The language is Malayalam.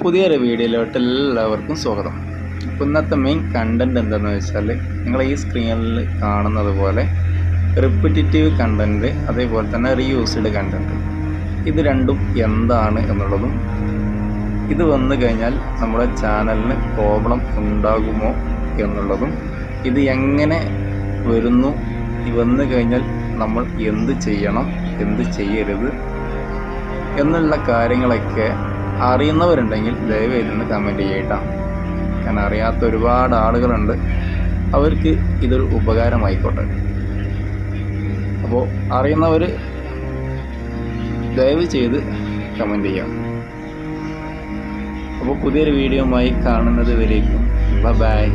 പുതിയൊരു വീഡിയോയിലോട്ട് എല്ലാവർക്കും സ്വാഗതം. അപ്പോൾ ഇന്നത്തെ മെയിൻ കണ്ടന്റ് എന്താണെന്ന് വെച്ചാൽ നിങ്ങൾ ഈ സ്ക്രീനിൽ കാണുന്നത് പോലെ റിപ്പിറ്റേറ്റീവ് കണ്ടന്റ് അതേപോലെ തന്നെ റീയൂസ്ഡ് കണ്ടന്റ് ഇത് രണ്ടും എന്താണ് എന്നുള്ളതും ഇത് വന്നു കഴിഞ്ഞാൽ നമ്മുടെ ചാനലിന് പ്രോബ്ലം ഉണ്ടാകുമോ എന്നുള്ളതും ഇത് എങ്ങനെ വരുന്നു വന്നു കഴിഞ്ഞാൽ നമ്മൾ എന്ത് ചെയ്യണം എന്ത് ചെയ്യരുത് എന്നുള്ള കാര്യങ്ങളൊക്കെ അറിയുന്നവരുണ്ടെങ്കിൽ ദയവേത് ഒന്ന് കമന്റ് ചെയ്യട്ടാ. കാരണം അറിയാത്ത ഒരുപാട് ആളുകളുണ്ട്. അവർക്ക് ഇതൊരു ഉപകാരമായിക്കോട്ടെ. അപ്പോൾ അറിയുന്നവർ ദയവ് ചെയ്ത് കമന്റ് ചെയ്യാം. അപ്പോൾ പുതിയൊരു വീഡിയോയുമായി കാണുന്നത് വരേക്കും. ബൈ